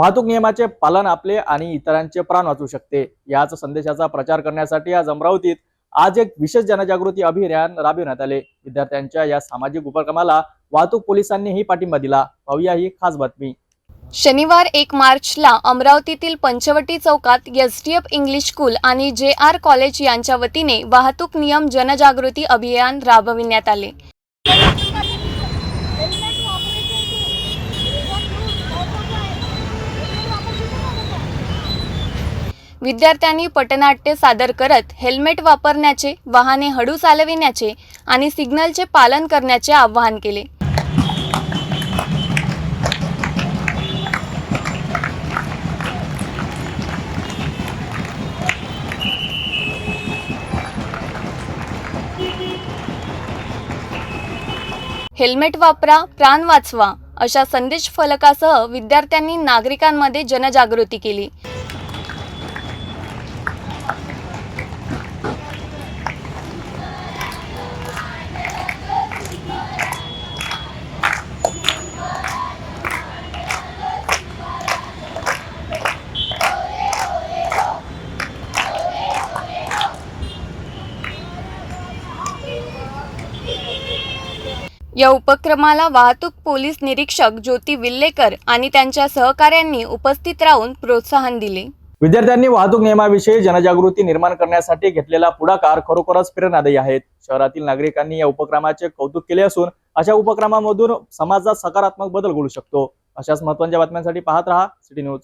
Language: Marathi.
वाहतूक नियमाचे पालन आपले आणि इतरांचे प्राण वाचू शकते. याच संदेशाचा प्रचार करण्यासाठी आज अमरावतीत आज एक विशेष जनजागृती अभियान राबविण्यात आले. विद्यार्थ्यांच्या या सामाजिक उपक्रमाला वाहतूक पोलिसांनीही पाठिंबा दिला. पाहूया ही खास बातमी. शनिवार एक मार्चला अमरावतीतील पंचवटी चौकात S D F English school आणि जे आर कॉलेज यांच्या वतीने वाहतूक नियम जनजागृती अभियान राबविण्यात आले. विद्यार्थ्यांनी पटनाट्य सादर करत हेल्मेट वापरण्याचे वाहने हळू चालविण्याचे आणि सिग्नलचे पालन करण्याचे आवाहन केले. हेल्मेट वापरा प्राण वाचवा अशा संदेश फलकासह विद्यार्थ्यांनी नागरिकांमध्ये जनजागृती केली. या उपक्रमाला वाहतूक पोलीस निरीक्षक ज्योती विल्लेकर आणि त्यांच्या सहकाऱ्यांनी उपस्थित राहून प्रोत्साहन दिले. विद्यार्थ्यांनी वाहतूक नियमाविषयी जनजागृती निर्माण करण्यासाठी घेतलेला पुढाकार खरोखरच प्रेरणादायी आहेत शहरातील नागरिकांनी या उपक्रमाचे कौतुक केले असून अशा उपक्रमामधून समाजात सकारात्मक बदल घडू शकतो. अशाच महत्त्वाच्या बातम्यांसाठी पाहत रहा सिटी न्यूज.